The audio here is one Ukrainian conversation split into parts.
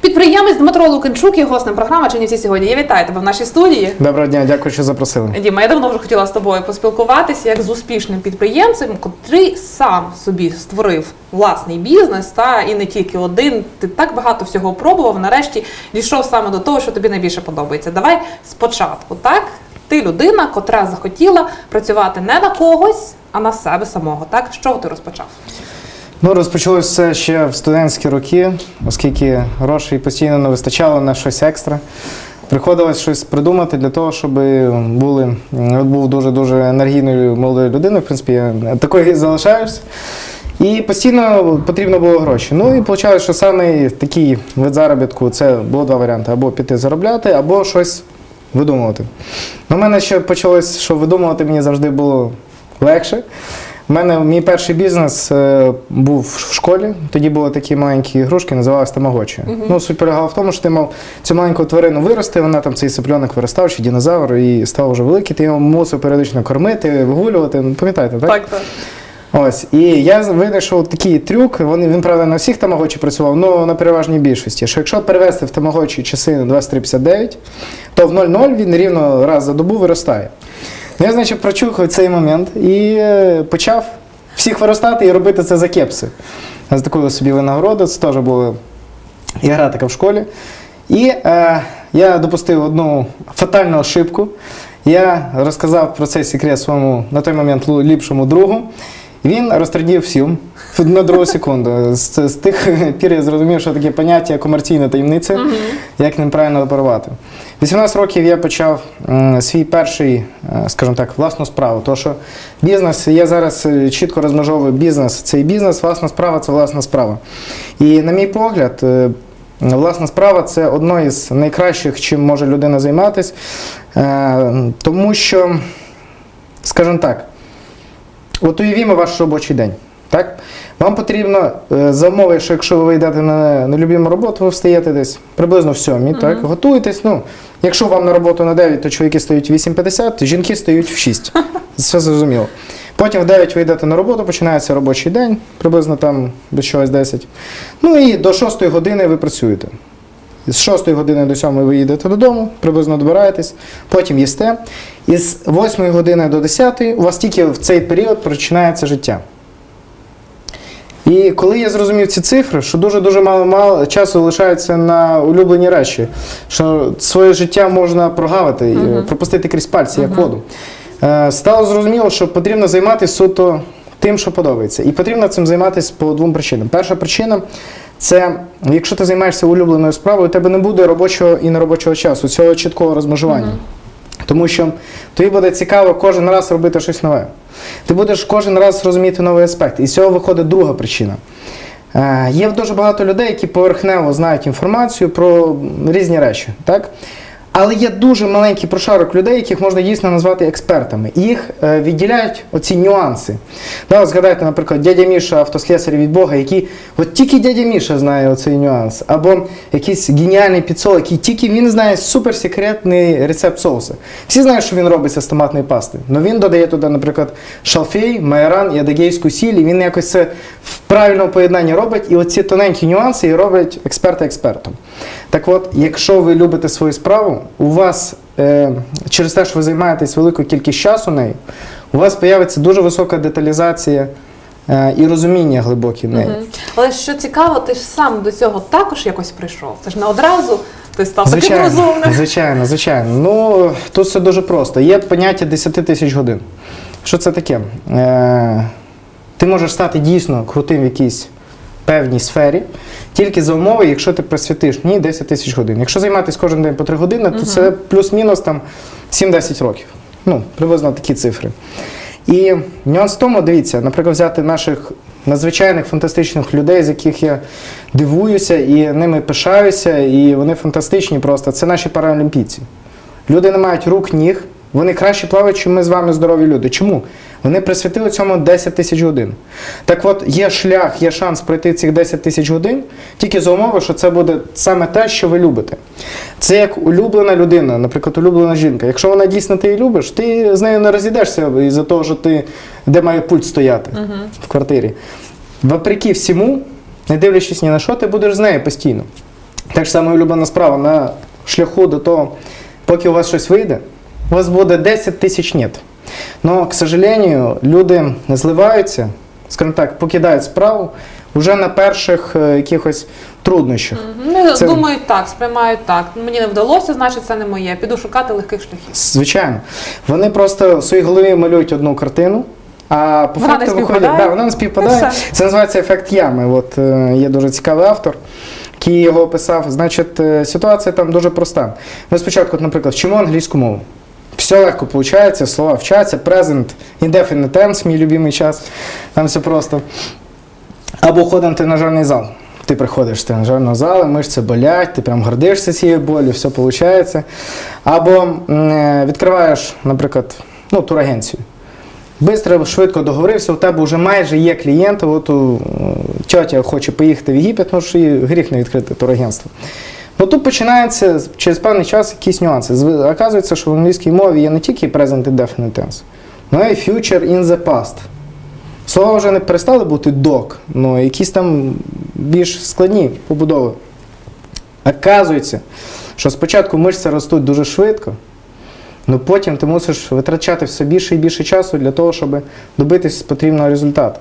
Підприємець Дмитро Лукинчук є гостем програми Чинівці сьогодні. Я вітаю тебе в нашій студії. Доброго дня, дякую, що запросили. Діма, я давно вже хотіла з тобою поспілкуватися як з успішним підприємцем, котрий сам собі створив власний бізнес, та і не тільки один. Ти так багато всього пробував. Нарешті дійшов саме до того, що тобі найбільше подобається. Давай спочатку, так? Ти людина, котра захотіла працювати не на когось, а на себе самого. Так, чого ти розпочав? Ну, розпочалося все ще в студентські роки, оскільки грошей постійно не вистачало на щось екстра. Приходилось щось придумати для того, щоб були, от був дуже-дуже енергійною молодою людиною. В принципі, я такою і залишаюся. І постійно потрібно було гроші. Ну і виходить, що саме такий вид заробітку це було два варіанти: або піти заробляти, або щось видумувати. Ну, У мене ще почалось, що видумувати мені завжди було легше. У мене мій перший бізнес е, був в школі. Тоді були такі маленькі ігрушки, називалися тамагочі. Ну, суть полягала в тому, що ти мав цю маленьку тварину вирости, вона там цей сипленок виростав, чи динозавр, і став вже великий, ти його мусив періодично кормити, вигулювати. Ну, пам'ятаєте, так? так. Ось. І я винайшов такий трюк. Він, він правда, на всіх тамагочі працював, але на переважній більшості. Що якщо перевести в тамагочі часи на 2359, то в 0,0 він рівно раз за добу виростає. Ну, Я, значить, прочухав цей момент і е, почав всіх виростати і робити це за кепси. З такою собі винагороду, це теж була ігра така в школі. І е, я допустив одну фатальну ошибку. Я розказав про цей секрет своєму на той момент ліпшому другу. Він розтрадів всім на другу секунду. З, з тих пір я зрозумів, що таке поняття комерційна таємниця, як ним правильно оперувати. 18 років я почав м, свій перший, е, скажімо так, власну справу. Тому що бізнес, я зараз е, чітко розмежовую бізнес це і бізнес, власна справа це власна справа. І на мій погляд, е, власна справа це одно із найкращих, чим може людина займатися, тому що, скажімо так, От уявімо ваш робочий день. Так? Вам потрібно е, за умови, що якщо ви йдете на нелюбіму роботу, ви встаєте десь приблизно в сьомій, так? готуєтесь. Ну, якщо вам на роботу на 9, то чоловіки стають в 8.50, жінки стають в 6. Все зрозуміло. Потім в 9 ви йдете на роботу, починається робочий день, приблизно там до чогось 10. Ну і до 6 години ви працюєте. З 6 години до 7 ви їдете додому, приблизно добираєтесь, потім їсте. І з 8 години до 10 у вас тільки в цей період починається життя. І коли я зрозумів ці цифри, що дуже-дуже мало, мало часу лишається на улюблені речі, що своє життя можна прогавити, і пропустити крізь пальці, як воду. Е, Стало зрозуміло, що потрібно займатися суто тим, що подобається. І потрібно цим займатися по двом причинам. Перша причина це якщо ти займаєшся улюбленою справою, у тебе не буде робочого і неробочого часу, цього чіткого розмежування. Тому що тобі буде цікаво кожен раз робити щось нове. Ти будеш кожен раз розуміти новий аспект. І з цього виходить друга причина. Е, є дуже багато людей, які поверхнево знають інформацію про різні речі. Так? Але є дуже маленький прошарок людей, яких можна дійсно назвати експертами. Їх е, відділяють оці нюанси. Да, згадайте, наприклад, дядя Міша, автослесар від Бога, який от тільки дядя Міша знає оцей нюанс. Або якийсь геніальний підсол, який тільки він знає суперсекретний рецепт соуса. Всі знають, що він робиться з томатної пасти. але він додає туди, наприклад, шалфей, майоран і адагейську сіль, і він якось це в правильному поєднанні робить. І оці тоненькі нюанси і роблять експерта експертом. Так от, якщо ви любите свою справу, у вас е, через те, що ви займаєтесь великою кількість часу нею, у вас з'явиться дуже висока деталізація е, і розуміння глибоке неї. Мгм. Але що цікаво, ти ж сам до цього також якось прийшов. Це ж не одразу ти став таким розумним. звичайно, звичайно. Ну тут все дуже просто. Є поняття 10 тисяч годин. Що це таке? Е, ти можеш стати дійсно крутим в якійсь певній сфері, тільки за умови, якщо ти присвятиш ні 10 тисяч годин. Якщо займатися кожен день по 3 години, то це плюс-мінус там 7-10 років. Ну, приблизно такі цифри. І нюанс в тому, дивіться, наприклад, взяти наших надзвичайних фантастичних людей, з яких я дивуюся і ними пишаюся, і вони фантастичні просто. Це наші паралімпійці. Люди не мають рук, ніг, вони краще плавають, ніж ми з вами здорові люди. Чому? Вони присвятили цьому 10 тисяч годин. Так от, є шлях, є шанс пройти цих 10 тисяч годин, тільки за умови, що це буде саме те, що ви любите. Це як улюблена людина, наприклад, улюблена жінка. Якщо вона дійсно ти її любиш, ти з нею не розійдешся із-за того, що ти де має пульт стояти в квартирі. Вопреки всьому, не дивлячись ні на що, ти будеш з нею постійно. Так ж саме улюблена справа на шляху до того, поки у вас щось вийде, у вас буде 10 тисяч нет. Но, к сожалению, люди зливаються, скажімо так, покидають справу вже на перших е, якихось труднощах. Ну, Це- думають так, сприймають так. Мені не вдалося, значить це не моє. Піду шукати легких шляхів. Звичайно. Вони просто в своїй голові малюють одну картину, а по Вона факту виходять. Да, вона не співпадає. Це називається ефект ями. От е, є дуже цікавий автор, який його описав. Значить, е, ситуація там дуже проста. Ми спочатку, наприклад, вчимо англійську мову. Все легко виходить, слова вчаться, present, indefinite tense, мій любимий час. Там все просто. Або ходимо в тренажерний зал. Ти приходиш з тренажерного залу, мишці болять, ти прям гордишся цією болю, все виходить. Або е, відкриваєш, наприклад, ну, турагенцію. Бистро, швидко договорився, у тебе вже майже є клієнти. От у е, тьотя хоче поїхати в Єгипет, ну що гріх не відкрити турагентство. Ну тут починається через певний час якісь нюанси. Оказується, що в англійській мові є не тільки present indefinite tense, але й future in the past. Слова вже не перестали бути док, але якісь там більш складні побудови. Оказується, що спочатку мишці ростуть дуже швидко, але потім ти мусиш витрачати все більше і більше часу для того, щоб добитись потрібного результату.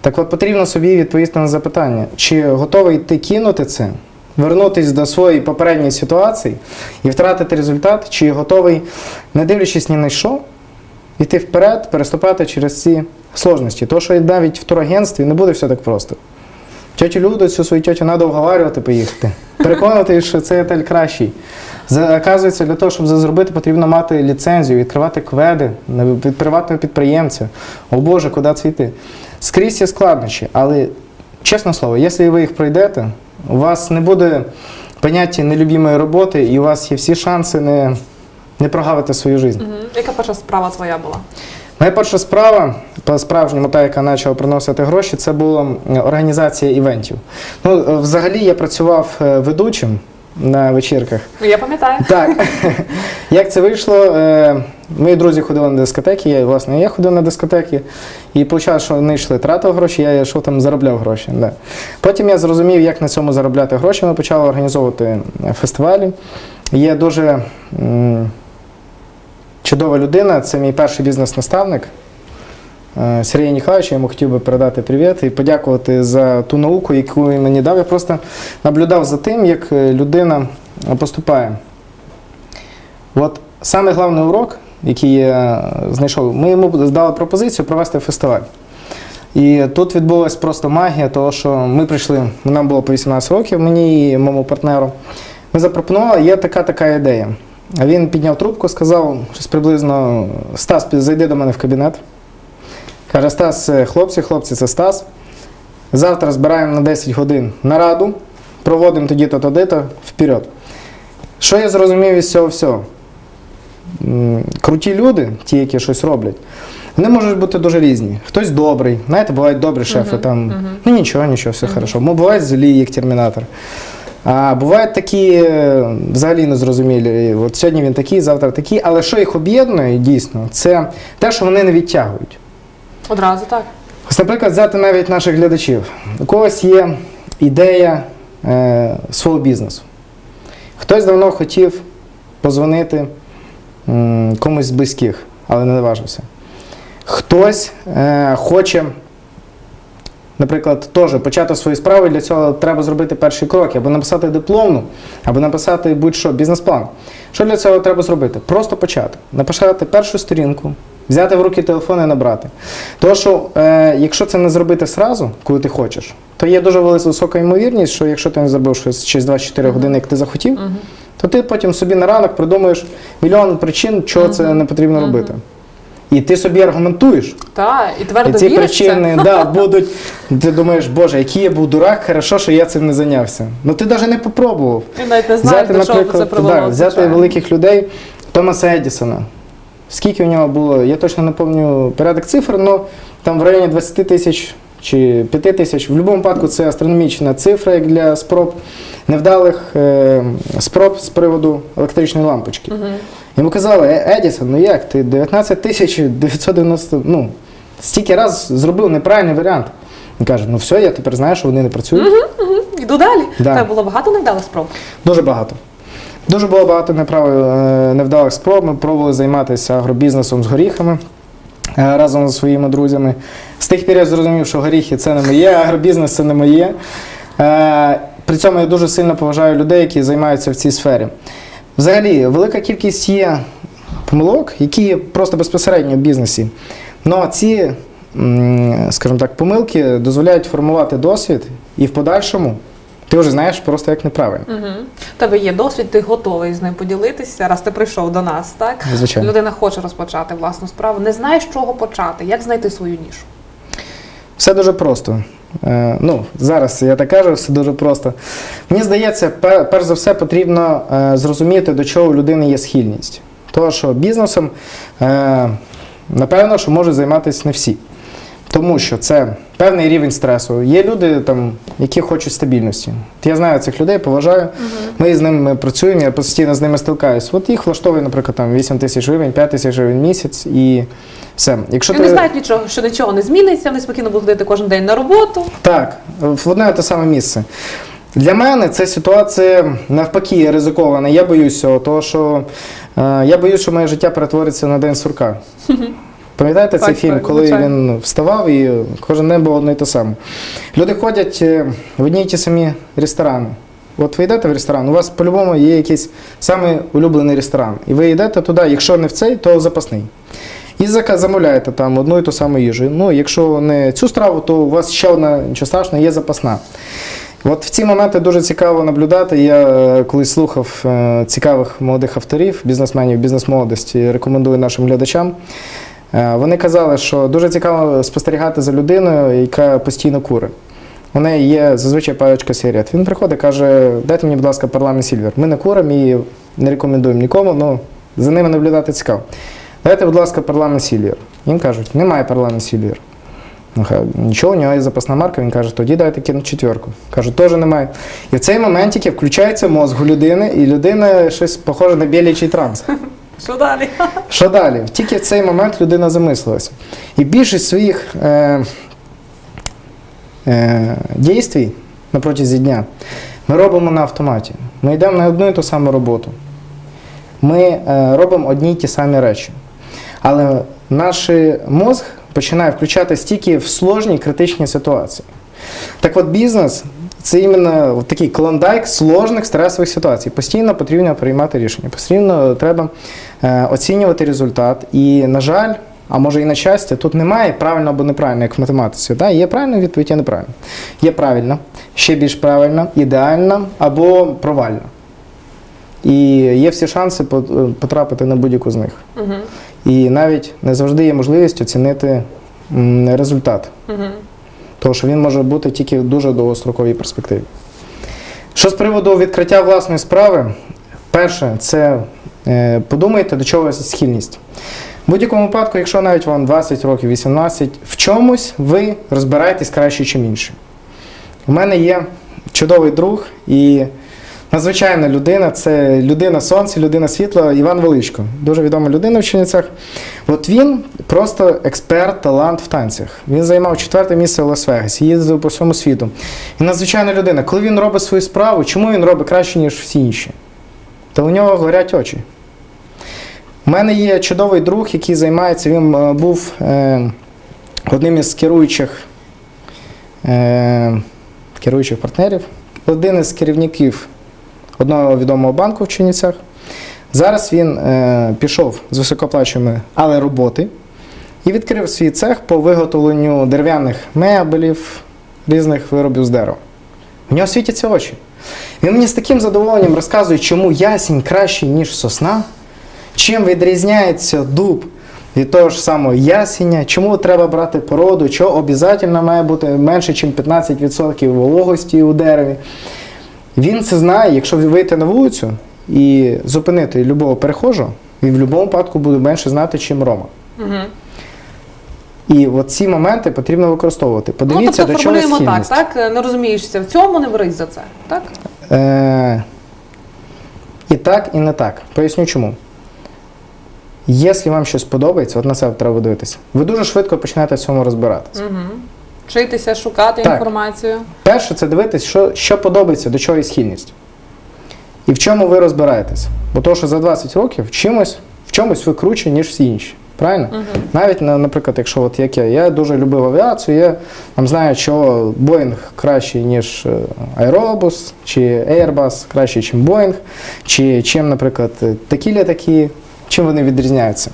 Так от потрібно собі відповісти на запитання, чи готовий ти кинути це, вернутися до своєї попередньої ситуації і втратити результат, чи готовий, не дивлячись ні на що, йти вперед, переступати через ці сложності. То, що навіть в турагентстві не буде все так просто. Тьотю Люду, цю свою тьотю треба вговарювати поїхати. Переконувати, що цей отель кращий. Оказується, для того, щоб це зробити, потрібно мати ліцензію, відкривати кведи від приватного підприємця. О Боже, куди це йти? Скрізь є складнощі, але чесне слово, якщо ви їх пройдете, у вас не буде поняття нелюбімої роботи, і у вас є всі шанси не, не прогавити свою життя. Угу. Яка перша справа твоя була? Моя перша справа, по-справжньому, та, яка почала приносити гроші, це була організація івентів. Ну, е, взагалі я працював е, ведучим на вечірках. Ну, Я пам'ятаю. Так, як це вийшло? Е, Мої друзі ходили на дискотеки, я, власне, я ходив на дискотеки, і виходить, що вони йшли, тратив гроші, я йшов там заробляв гроші. Да. Потім я зрозумів, як на цьому заробляти гроші. Ми почали організовувати е, фестивалі. Є дуже м, чудова людина, це мій перший бізнес-наставник. Е, Сергій я йому хотів би передати привіт і подякувати за ту науку, яку він мені дав. Я просто наблюдав за тим, як е, людина поступає. От саме головний урок, який я знайшов, ми йому здали пропозицію провести фестиваль. І тут відбулася просто магія, того, що ми прийшли, нам було по 18 років, мені і моєму партнеру. Ми запропонували, є така така ідея. А він підняв трубку, сказав, щось приблизно Стас, зайди до мене в кабінет. Каже, Стас, хлопці, хлопці, це Стас. Завтра збираємо на 10 годин нараду, проводимо тоді-то, тоді-то, вперед. Що я зрозумів із цього всього? Круті люди, ті, які щось роблять, вони можуть бути дуже різні. Хтось добрий, знаєте, бувають добрі шефи, там, ну нічого, нічого, все хорошо. Мо бувають злі, як термінатор. А бувають такі е, взагалі незрозумілі. От сьогодні він такий, завтра такий, але що їх об'єднує дійсно, це те, що вони не відтягують. Одразу так. Ось, наприклад, взяти навіть наших глядачів. У когось є ідея е, свого бізнесу. Хтось давно хотів позвонити м, комусь з близьких, але не наважився. Хтось е, хоче, наприклад, теж почати свою справу, і для цього треба зробити перші кроки, або написати дипломну, або написати будь-що бізнес-план. Що для цього треба зробити? Просто почати. Написати першу сторінку, взяти в руки телефон і набрати. Тому що, е, якщо це не зробити сразу, коли ти хочеш, то є дуже висока ймовірність, що якщо ти не зробив щось через 24 години, як ти захотів, то ти потім собі на ранок придумаєш мільйон причин, чого це не потрібно робити. І ти собі аргументуєш. Так, і І ці віриш причини да, будуть. Ти думаєш, боже, який я був дурак, хорошо, що я цим не зайнявся. Ну ти навіть не попробував. Ти навіть не знаєш, до чого це привело. да, взяти звичайно. великих людей, Томаса Едісона. Скільки у нього було, я точно не пам'ятаю порядок цифр, але там в районі 20 тисяч чи 5 тисяч. В будь-якому випадку це астрономічна цифра як для спроб невдалих е, спроб з приводу електричної лампочки. Йому казали, «Е, Едісон, ну як ти 19 тисяч 990, ну, стільки раз зробив неправильний варіант. Він каже: ну все, я тепер знаю, що вони не працюють. Іду далі. Да. Та було багато невдалих спроб. Дуже багато. Дуже було багато е, невдалих спроб. Ми пробували займатися агробізнесом з горіхами е, разом зі своїми друзями. З тих пір я зрозумів, що горіхи це не моє, агробізнес це не моє. Е, При цьому я дуже сильно поважаю людей, які займаються в цій сфері. Взагалі, велика кількість є помилок, які є просто безпосередньо в бізнесі. Але ці, скажімо так, помилки дозволяють формувати досвід і в подальшому ти вже знаєш просто як неправильно. Угу. Тебе є досвід, ти готовий з ним поділитися, раз ти прийшов до нас, так? Звичайно. Людина хоче розпочати власну справу, не знає, з чого почати, як знайти свою нішу. Все дуже просто. Е, ну, зараз я так кажу, все дуже просто. Мені здається, пер- перш за все потрібно е, зрозуміти, до чого у людини є схильність. Того, що бізнесом, е, напевно, що можуть займатися не всі. Тому що це певний рівень стресу. Є люди, там, які хочуть стабільності. Я знаю цих людей, поважаю. Ми з ними працюємо, я постійно з ними стикаюсь. От їх влаштовує, наприклад, там 8 тисяч гривень, 5 тисяч гривень в місяць і все. Якщо Вони знають нічого, що нічого не зміниться, вони спокійно будуть ходити кожен день на роботу. Так, в одне те саме місце. Для мене ця ситуація навпаки ризикована. Я боюся того, що е, я боюся, що моє життя перетвориться на день сурка. Пам'ятаєте цей фільм, коли звичайно. він вставав і кожен день було одне і те саме. Люди ходять е, в одні й ті самі ресторани. От ви йдете в ресторан, у вас по-любому є якийсь самий улюблений ресторан. І ви йдете туди, якщо не в цей, то запасний. І замовляєте там одну і ту саму їжу. Ну, якщо не цю страву, то у вас ще одна, нічого страшного, є запасна. От в ці моменти дуже цікаво наблюдати. Я е, колись слухав е, цікавих молодих авторів, бізнесменів, бізнес-молодості, рекомендую нашим глядачам. Е, Вони казали, що дуже цікаво спостерігати за людиною, яка постійно кури. У неї є зазвичай пачка сигарет. Він приходить, каже: дайте мені, будь ласка, парламент Сільвер. Ми не куримо і не рекомендуємо нікому, але за ними наблюдати цікаво. Дайте, будь ласка, парламент Сільвер. Їм кажуть, немає парламент Сільвер. Ну, нічого, у нього є запасна марка, він каже, тоді дайте кину четверку. Кажу, теж немає. І в цей момент тільки включається мозг у людини, і людина щось похоже на білячий транс. Що далі? Що далі? Тільки в цей момент людина замислилася. І більшість своїх е, е, дійствій на протязі дня ми робимо на автоматі. Ми йдемо на одну і ту саму роботу. Ми е, робимо одні й ті самі речі. Але наш мозг починає включатися тільки в сложні критичні ситуації. Так от бізнес це іменно такий клондайк сложних стресових ситуацій. Постійно потрібно приймати рішення, постійно треба е, оцінювати результат. І, на жаль, а може і на щастя, тут немає правильно або неправильно, як в математиці. Да? Є правильна відповідь, є неправильно. Є правильно, ще більш правильно, ідеальна або провальна. І є всі шанси потрапити на будь-яку з них. Угу. І навіть не завжди є можливість оцінити результат. Угу. Тому що він може бути тільки в дуже довгостроковій перспективі. Що з приводу відкриття власної справи, перше, це е, подумайте, до чого схильність. В будь-якому випадку, якщо навіть вам 20 років, 18, в чомусь ви розбираєтесь краще, ніж інше. У мене є чудовий друг і надзвичайна людина це людина сонця, людина світла Іван Величко. Дуже відома людина в Чернівцях. От він просто експерт, талант в танцях. Він займав четверте місце в Лас-Вегасі, їздив по всьому світу. І надзвичайна людина. Коли він робить свою справу, чому він робить краще, ніж всі інші? Та у нього горять очі. У мене є чудовий друг, який займається, він е, був е, одним із керуючих, е, керуючих партнерів, один із керівників одного відомого банку в Чернівцях. Зараз він е, пішов з високоплачуваної, але роботи і відкрив свій цех по виготовленню дерев'яних мебелів, різних виробів з дерева. У нього світяться очі. Він мені з таким задоволенням розказує, чому ясінь кращий, ніж сосна, чим відрізняється дуб від того ж самого ясеня, чому треба брати породу, що обов'язково має бути менше, ніж 15% вологості у дереві. Він це знає, якщо вийти на вулицю і зупинити любого перехожого, він в будь-якому випадку буде менше знати, чим Рома. Угу. І от ці моменти потрібно використовувати. Ну, Подивіться, тобто до чого формулюємо так, схильність. так? Не розумієшся в цьому, не берись за це. Так? Е, і так, і не так. Поясню чому. Якщо вам щось подобається, от на себе треба дивитися. Ви дуже швидко почнете в цьому розбиратися. Угу. Вчитися, шукати Так. інформацію. Перше, це дивитись, що, що подобається, до чого є схильність. І в чому ви розбираєтесь. Бо то, що за 20 років чимось, в чомусь ви круче, ніж всі інші. Правильно? Навіть, наприклад, якщо от як я, я дуже любив авіацію, я там знаю, що Boeing кращий, ніж е, Aerobus, чи Airbus кращий, ніж Boeing, чи чим, наприклад, такі літаки, чим вони відрізняються.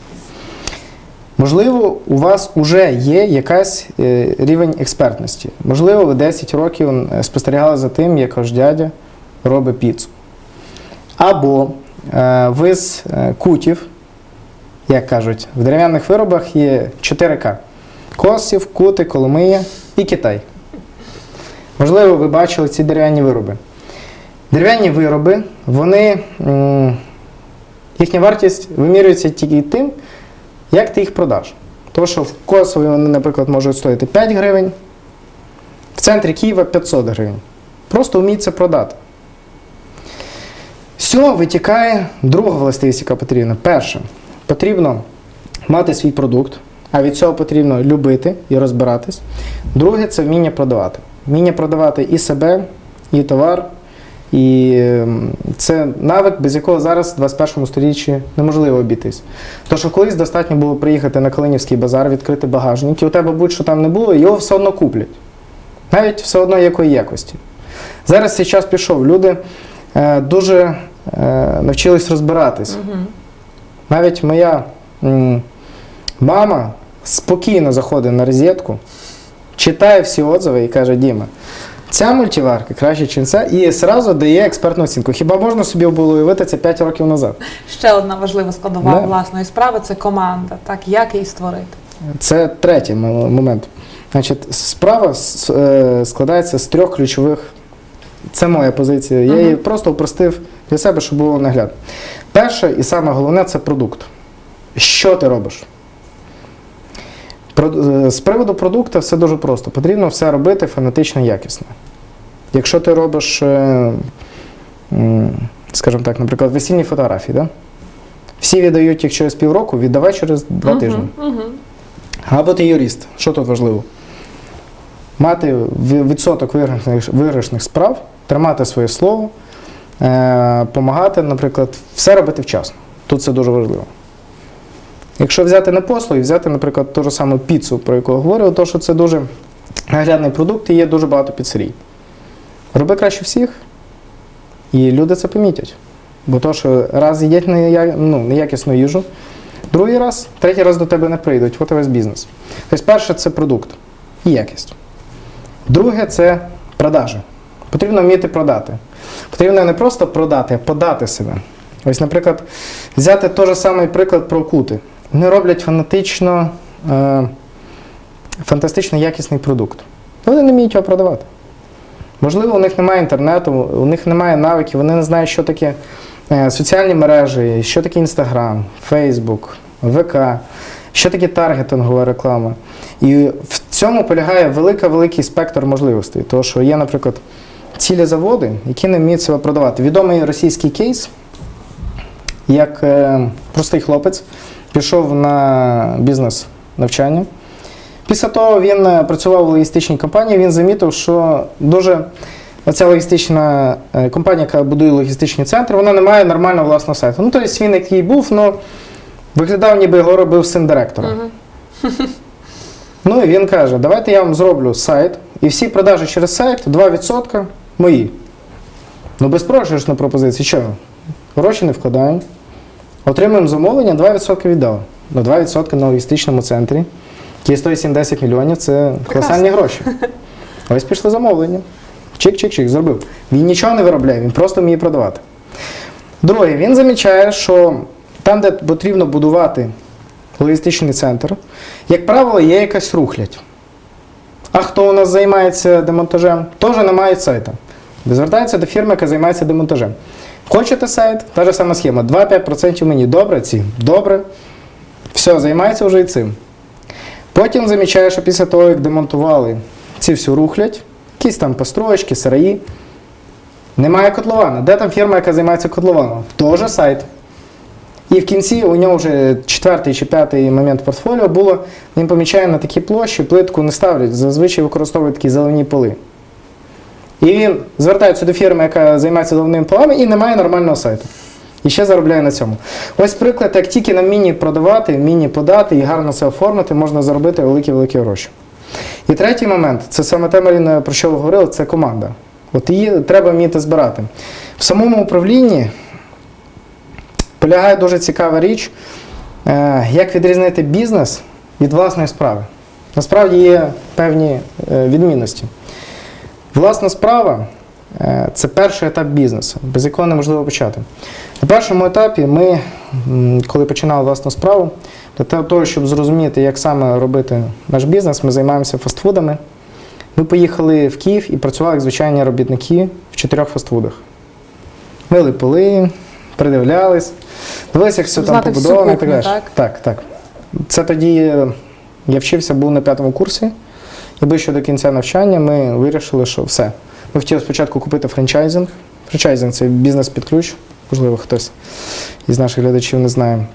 Можливо, у вас вже є якась е, рівень експертності. Можливо, ви 10 років е, спостерігали за тим, як ваш дядя робить піцу. Або е, ви з кутів, як кажуть, в дерев'яних виробах є 4К: Косів, Кути, Коломия і Китай. Можливо, ви бачили ці дерев'яні вироби. Дерев'яні вироби, вони, їхня вартість вимірюється тільки тим, як ти їх продаш. Тому що в Косові вони, наприклад, можуть стоїти 5 гривень, в центрі Києва 500 гривень. Просто вміть це продати. З цього витікає друга властивість, яка потрібна. Перше, потрібно мати свій продукт, а від цього потрібно любити і розбиратись. Друге це вміння продавати. Вміння продавати і себе, і товар. І ем, це навик, без якого зараз в 21 сторіччі неможливо обійтись. То, що колись достатньо було приїхати на Калинівський базар, відкрити багажник, і у тебе будь-що там не було, його все одно куплять. Навіть все одно якої якості. Зараз цей час пішов. Люди е, дуже е, навчились розбиратись. Навіть моя м, мама спокійно заходить на розетку, читає всі отзиви і каже: Діма, ця мультиварка краще, ніж ця, і одразу дає експертну оцінку. Хіба можна собі було уявити це 5 років назад? Ще одна важлива складова Да. власної справи це команда. Так, як її створити? Це третій момент. Значить, справа е, складається з трьох ключових. Це моя позиція. Я її просто упростив для себе, щоб було наглядно. Перше і саме головне це продукт. Що ти робиш? Е, З приводу продукту все дуже просто. Потрібно все робити фанатично якісно. Якщо ти робиш, е, скажімо так, наприклад, весільні фотографії, да? всі віддають їх через півроку, віддавай через два тижні. Угу. Або ти юрист. Що тут важливо? Мати відсоток виграшних, виграшних справ, тримати своє слово, е, помагати, наприклад, все робити вчасно. Тут це дуже важливо. Якщо взяти не послуги, взяти, наприклад, ту ж саму піцу, про яку я говорив, то що це дуже наглядний продукт і є дуже багато піцерій. Роби краще всіх, і люди це помітять. Бо то, що раз їдять ну, неякісну їжу, Другий раз, третій раз до тебе не прийдуть. От і весь бізнес. Тобто, перше це продукт і якість. Друге це продажі. Потрібно вміти продати. Потрібно не просто продати, а подати себе. Ось, наприклад, взяти той же самий приклад про кути. Вони роблять фанатично, е, фантастично якісний продукт. Вони не вміють його продавати. Можливо, у них немає інтернету, у них немає навиків, вони не знають, що таке е, соціальні мережі, що таке Інстаграм, Фейсбук, ВК, що таке таргетингова реклама. І в цьому полягає велика-великий спектр можливостей. Тому що є, наприклад, цілі заводи, які не вміють себе продавати. Відомий російський кейс, як е, простий хлопець пішов на бізнес навчання. Після того він е, працював у логістичній компанії, він замітив, що дуже оця логістична е, компанія, яка будує логістичні центри, вона не має нормального власного сайту. Ну, тобто він який був, ну, виглядав, ніби його робив син директора. Ну і він каже: давайте я вам зроблю сайт, і всі продажі через сайт 2% мої. Ну, безпрограшна пропозиція. Що? Гроші не вкладаємо. Отримуємо замовлення, 2% віддали. Ну, 2% на логістичному центрі. Які стоїть 70 мільйонів, це колосальні гроші. Ось пішли замовлення. Чик-чик-чик, зробив. Він нічого не виробляє, він просто вміє продавати. Друге, він замічає, що там, де потрібно будувати логістичний центр, як правило, є якась рухлядь. А хто у нас займається демонтажем? Теж не мають сайта. Звертається до фірми, яка займається демонтажем. Хочете сайт? Та ж сама схема. 2-5% мені. Добре, ці? Добре. Все, займається вже і цим. Потім замічає, що після того, як демонтували ці всю рухлядь, якісь там построєчки, сараї, немає котлована. Де там фірма, яка займається котлованом? Тоже сайт. І в кінці у нього вже четвертий чи п'ятий момент портфоліо було, він помічає на такі площі, плитку не ставлять, зазвичай використовують такі зелені поли. І він звертається до фірми, яка займається зеленими полами, і не має нормального сайту. І ще заробляє на цьому. Ось приклад, як тільки на міні продавати, міні подати і гарно це оформити, можна заробити великі-великі гроші. І третій момент це саме те, Маріна, про що ви говорили, це команда. От її треба вміти збирати. В самому управлінні полягає дуже цікава річ, е, як відрізнити бізнес від власної справи. Насправді є певні е, відмінності. Власна справа е, це перший етап бізнесу, без якого неможливо почати. На першому етапі ми, коли починали власну справу, для того, щоб зрозуміти, як саме робити наш бізнес, ми займаємося фастфудами. Ми поїхали в Київ і працювали як звичайні робітники в чотирьох фастфудах. Мили поли, придивлялись, дивилися, як все там Знати побудовано і так далі. так? Так. Це тоді я вчився, був на п'ятому курсі, ближче до кінця навчання ми вирішили, що все. Ми хотіли спочатку купити франчайзинг. Франчайзинг це бізнес під ключ, можливо, хтось із наших глядачів не знає.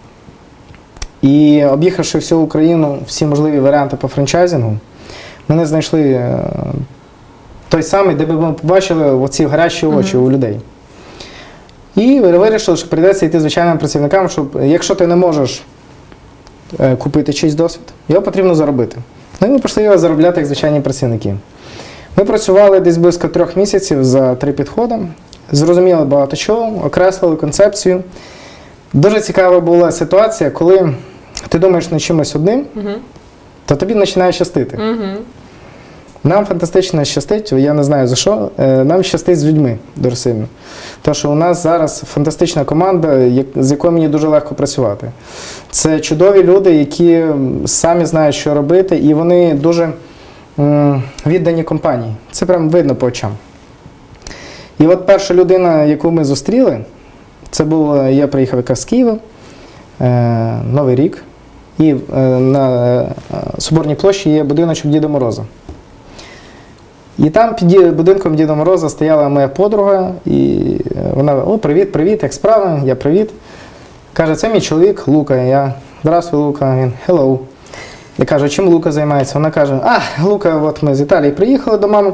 І об'їхавши всю Україну, всі можливі варіанти по франчайзингу, ми не знайшли е, той самий, де б ми побачили оці гарячі очі у людей. І вирішили, що прийдеться йти звичайним працівникам, щоб якщо ти не можеш е, купити чийсь досвід, його потрібно заробити. Ну і ми пішли його заробляти як звичайні працівники. Ми працювали десь близько трьох місяців за три підходи, зрозуміли багато чого, окреслили концепцію. Дуже цікава була ситуація, коли ти думаєш над чимось одним, Угу. то тобі починає щастити. Угу. Нам фантастично щастить, я не знаю за що. е, Нам щастить з людьми дуже сильно. Тому що у нас зараз фантастична команда, з якою мені дуже легко працювати. Це чудові люди, які самі знають, що робити, і вони дуже віддані компанії. Це прям видно по очам. І от перша людина, яку ми зустріли, це був, е, я приїхав якраз з Києва, е, Новий рік. І на Соборній площі є будиночок Діда Мороза. І там під будинком Діда Мороза стояла моя подруга, і е, вона: О, привіт, привіт, як справи? Я привіт. Каже, це мій чоловік Лука. Я здравствуй, Лука. Він hello. Я кажу, чим Лука займається? Вона каже: А, Лука, от ми з Італії приїхали до мами.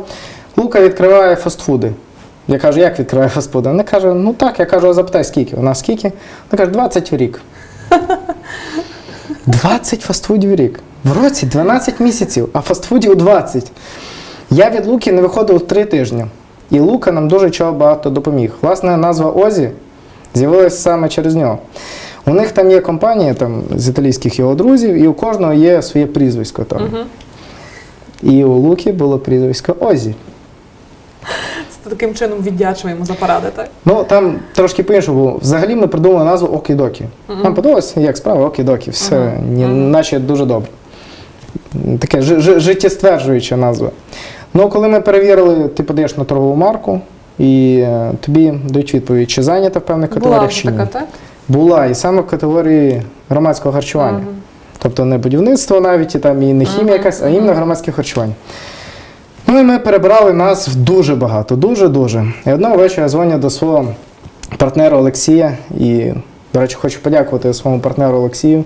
Лука відкриває фастфуди. Я кажу, як відкриває фастфуди? Вона каже, ну так, я кажу, «А запитай, скільки. Вона скільки? Вона каже, 20 в рік. 20 фастфудів в рік. В році 12 місяців, а фастфудів 20. Я від Луки не виходив три тижні. І Лука нам дуже чого багато допоміг. Власне, назва Озі з'явилася саме через нього. У них там є компанія там, з італійських його друзів, і у кожного є своє прізвисько там. Угу. І у Луки було прізвисько Озі. Це таким чином віддячимо йому за поради, так? Ну там трошки по-іншому було. Взагалі ми придумали назву Окідокі. Мгм. Нам подобалося, як справа, Окідокі, все, Мгм. ні, наче дуже добре. Таке жи- жи- життєстверджуюча назва. Ну, коли ми перевірили, ти подаєш на торгову марку, і е, тобі дають відповідь, чи зайнята в певних категоріях чи ні. така, так? Була, і саме в категорії громадського харчування. Мгм. Тобто не будівництво навіть, і там і не хімія Мгм, якась, а іменно громадське харчування. Ну і ми перебирали назв дуже багато, дуже-дуже. І одного вечора я дзвоню до свого партнера Олексія. І, до речі, хочу подякувати своєму партнеру Олексію.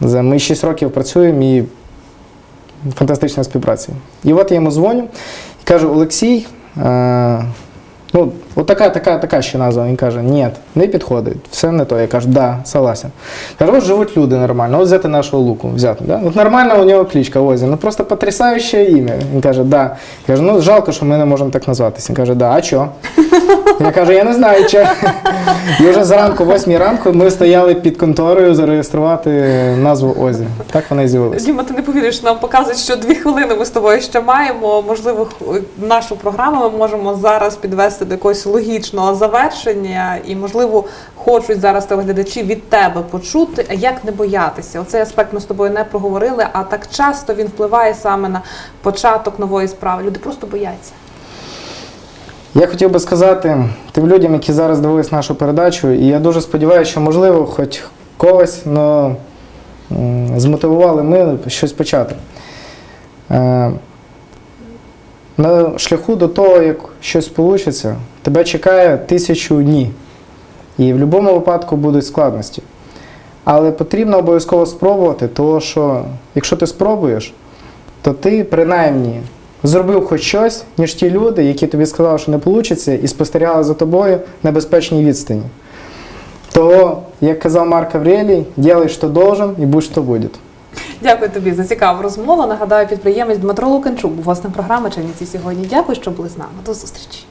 За ми 6 років працюємо і фантастична співпраця. І от я йому дзвоню і кажу: Олексій, е, ну, отака, така, така ще назва. Він каже, ні, не підходить, все не то. Я кажу, да, согласен. Кажу, от живуть люди нормально, от взяти нашого луку, взяти. Да? От нормальна у нього кличка Озі, ну просто потрясаюче ім'я. Він каже, да. Я кажу, ну жалко, що ми не можемо так назватися. Він каже, да, а що? Я кажу, я не знаю, що. І вже зранку, 8 ранку, ми стояли під конторою зареєструвати назву Озі. Так вона і з'явилася. Діма, ти не повіриш, нам показують, що дві хвилини ми з тобою ще маємо. Можливо, нашу програму ми можемо зараз підвести до якогось логічного завершення, і можливо, хочуть зараз телеглядачі від тебе почути, як не боятися. Оцей аспект ми з тобою не проговорили, а так часто він впливає саме на початок нової справи. Люди просто бояться. Я хотів би сказати тим людям, які зараз дивились нашу передачу, і я дуже сподіваюся, що можливо, хоч когось м, змотивували ми щось почати. На шляху до того, як щось вийде, тебе чекає тисячу дні. І в будь-якому випадку будуть складності. Але потрібно обов'язково спробувати, тому що якщо ти спробуєш, то ти принаймні зробив хоч щось, ніж ті люди, які тобі сказали, що не вийде, і спостерігали за тобою на безпечній відстані. То, як казав Марк Аврелій, ділай, що должен, і будь що буде. Дякую тобі за цікаву розмову. Нагадаю, підприємець Дмитро Луканчук був власним програми Черніці сьогодні. Дякую, що були з нами. До зустрічі.